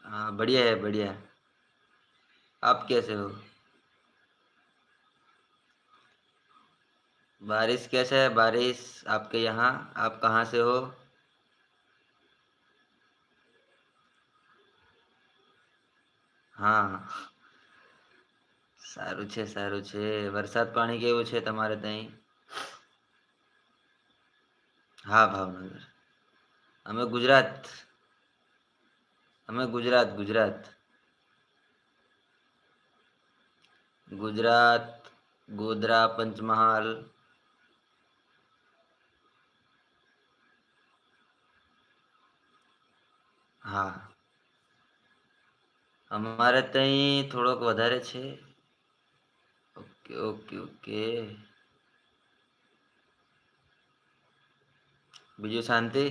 हाँ बढ़िया है बढ़िया आप कैसे हो बारिश कैसा है बारिश आपके यहाँ आप कहाँ से हो હા સારું છે સારું છે વરસાદ પાણી કેવું છે તમારે ત્યાં હા ભાવનગર અમે ગુજરાત અમે ગુજરાત ગુજરાત. ગુજરાત, ગોધરા, પંચમહાલ. હા. અમારે ત્યાં થોડોક વધારે છે. Okay okay okay. બીજું શાંતિ?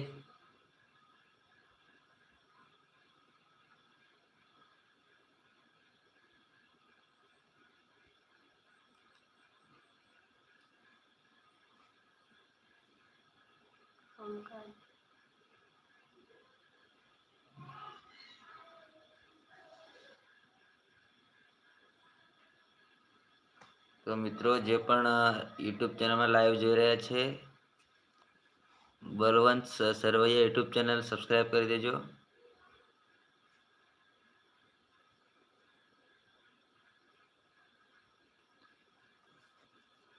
તો મિત્રો, જે પણ યુટ્યુબ ચેનલમાં લાઈવ જોઈ રહ્યા છે, Balwant Sarvaiya YouTube channel subscribe કરી દેજો.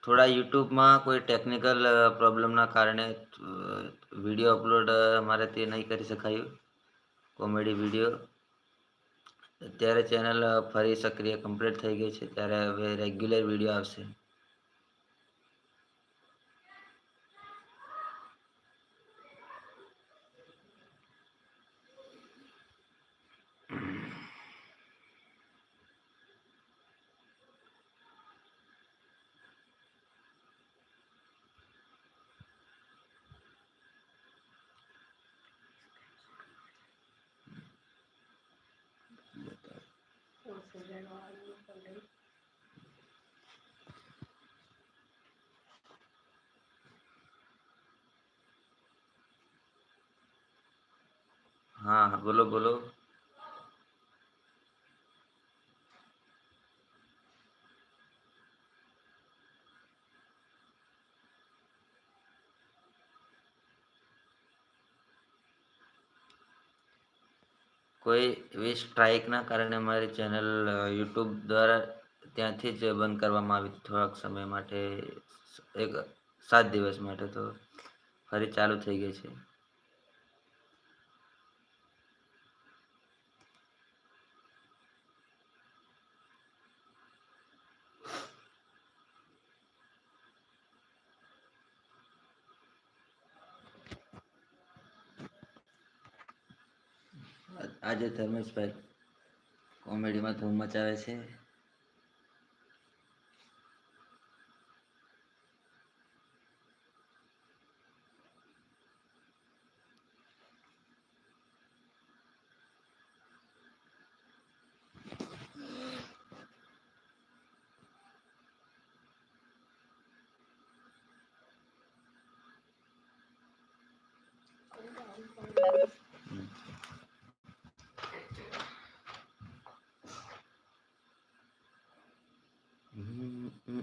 થોડા યુટ્યુબમાં કોઈ ટેકનિકલ પ્રોબ્લેમના કારણે વીડિયો અપલોડ અમારે તે નહીં કરી શકાયું. કોમેડી વીડિયો અત્યારે ચેનલ ફરી સક્રિય કમ્પ્લીટ થઈ ગઈ છે. ત્યારે હવે રેગ્યુલર વીડિયો આવશે હા હા બોલો બોલો. કોઈ એવી સ્ટ્રાઇકના કારણે મારી ચેનલ યુટ્યુબ દ્વારા ત્યાંથી જ બંધ કરવામાં આવી થોડાક સમય માટે, એક સાત દિવસ માટે તો ફરી ચાલુ થઈ ગઈ છે. આજે ધર્મેશભાઈ કોમેડીમાં ધૂમ મચાવે છે Thank you.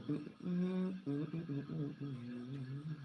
うんうんう